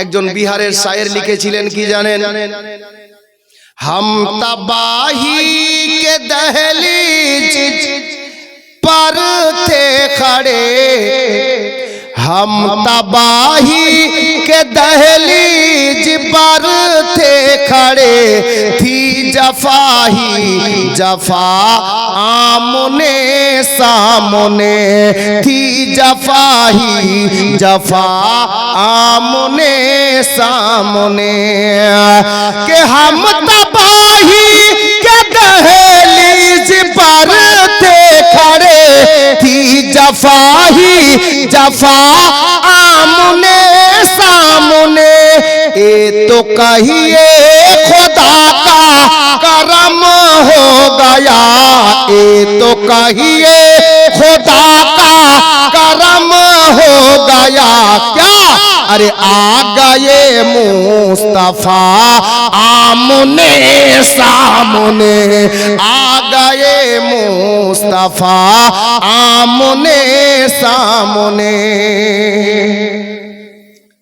একজন বিহারের শায়ের লিখেছিলেন কি জানেন हम तबाही के दहलीज पर थे खड़े हम तबाही के दहलीज पर थे खड़े थी जफाही जफा आमने سامنے تھی جفا ہی، جفا آمنے سامنے۔ کہ ہم تباہی کے دہلیز پر تھے کھڑے، تھی جفا ہی، جفا آمنے سامنے۔ اے تو کہیے، خدا کا کرم ہو گیا۔ ए तो कहिए खुदा का करम हो गया क्या अरे आ गए मुस्तफा आमने सामने आ गए मुस्तफा आमने सामने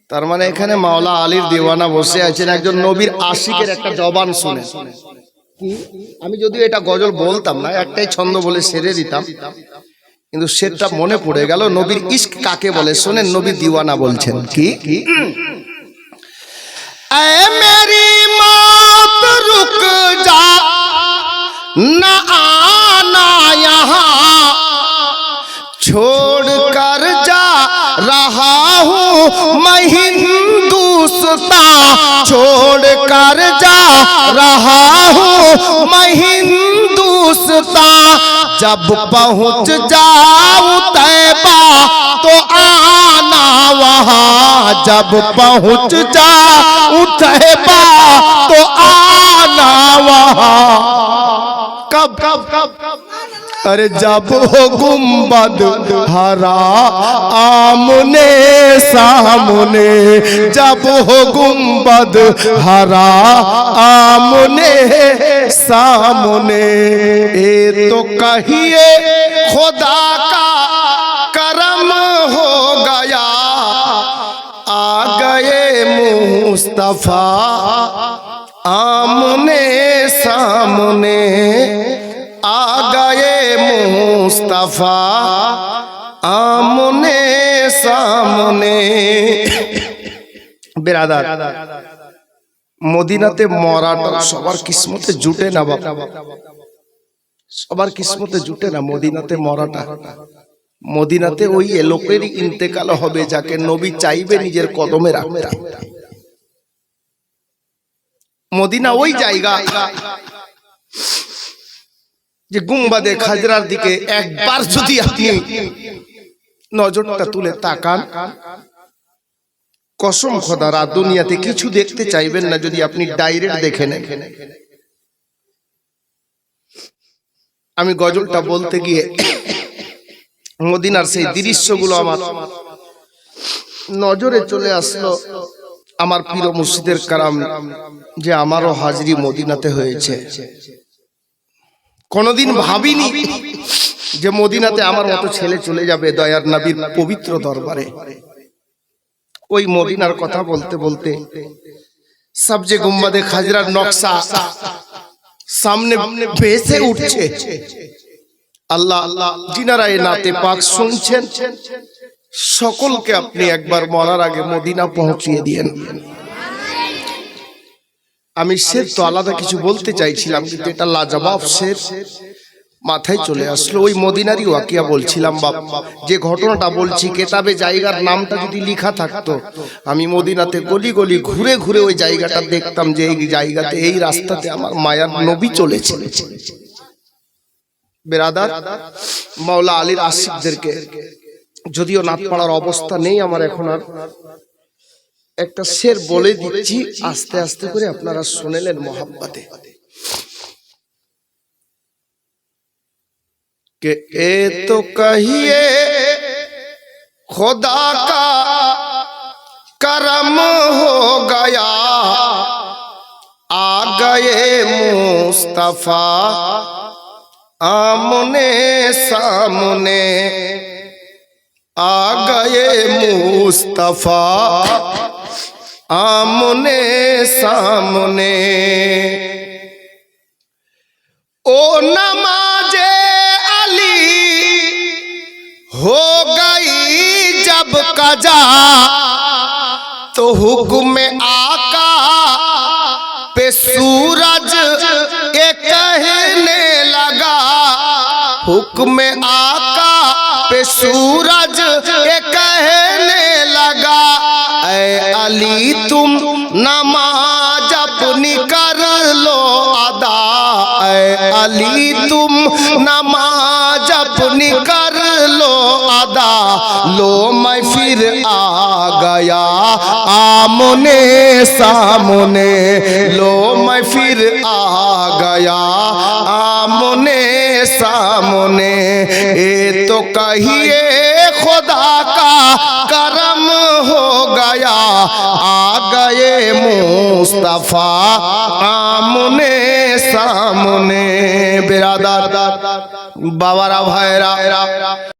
তার মানে এখানে মাওলা আলীর দিওয়ানা বসে আছেন একজন নবীর আশিকের একটা জবান শুনে কি আমি যদিও এটা গজল বলতাম না একটাই ছন্দ বলে সেরে দিতাম কিন্তু সেটা মনে পড়ে গেল নবীর ইস্ক কাকে বলে শোনেন নবীর দিওয়ানা বলছেন কি এ মেরি মত রুক যা না আনা यहाँ छोड़ कर जा रहा हूँ मैं हिंदुस्तान छोड़ कर जा रहा میں جب پہنچ جاؤں تیبہ تو آنا وہاں۔ جب پہنچ جاؤں تیبہ تو آنا وہاں۔ کب کب کب؟ ارے جب ہو گنبد ہرا، آمنے سامنے۔ جب ہو گنبد ہرا، آمنے سامنے۔ اے تو کہیے، خدا کا کرم ہو گیا۔ آ گئے مصطفیٰ آمنے سامنے۔ آ گئے مصطفیٰ آمنے سامنے۔ برادر মদিনাতে মরাটা সবার কিসমতে জুটে না বাবা সবার কিসমতে জুটে না মদিনাতে মরাটা। মদিনাতে ওই লোকেরই ইন্তেকাল হবে যাকে নবী চাইবে নিজের কদমে রাখতে। মদিনা ওই জায়গা যে গুম্বাদে খাজরার দিকে একবার যদি আপনি নজরটা তুলে তাকান কসম খোদা রাত দুনিয়াতে কিছু দেখতে চাইবেন না যদি আপনি ডাইরেক্ট দেখে নেন। আমি গজলটা বলতে গিয়ে মদিনার সেই দৃশ্যগুলো আমার নজরে চলে আসলো আমার প্রিয় মুর্শিদের কারাম যে আমারও হাজরি মদিনাতে হয়েছে। কোনোদিন ভাবিনি যে মদিনাতে আমার মতো ছেলে চলে যাবে দয়ার নবীর পবিত্র দরবারে। ওই মদিনার কথা বলতে বলতে সবজে গুম্বাদে খাজরার নকশা সামনে ভেসে উঠছে। আল্লাহ আল্লাহ যিনারা এই নাতে পাক শুনছেন। সকলকে আপনি একবার মরার আগে মদিনা পৌঁছিয়ে দিয়েন। আমি শের তো আলাদা কিছু বলতে চাইছিলাম, কিন্তু এটা লাজবাব শের মাথায় চলে আসলো। ওই মদিনারই ওয়াকিয়া বলছিলাম বাপ যে ঘটনাটা বলছি কেতাবে জায়গার নামটা যদি লেখা থাকতো আমি মদিনাতে গলি গলি ঘুরে ঘুরে ওই জায়গাটা দেখতাম যে এই জায়গাতে এই রাস্তাতে আমার মায়ার নবী চলেছে। বেরাদার মাওলা আলীর আশিকদেরকে যদিও নাত পড়ার অবস্থা নেই আমার এখন আর। একটা শের বলে দিচ্ছি আস্তে আস্তে করে আপনারা শুনেলেন মোহাব্বতে। کہ اے تو کہیے خدا کا کرم ہو گیا۔ آ گئے مصطفیٰ آمنے سامنے۔ آ گئے مصطفیٰ آمنے سامنے۔ کا جا تو حکم آقا پہ سورج یہ کہنے لگا۔ حکم آقا پہ سورج یہ کہنے لگا۔ اے علی، تم نماز اپنی کر لو ادا۔ اے علی، تم نماز اپنی کر لو लो मैं फिर आ गया आमने सामने लो मैं फिर आ गया आमने सामने ये तो कहिए खुदा का करम हो गया आ गए मुस्तफा आमने सामने बिरादार बाबारा भाईरा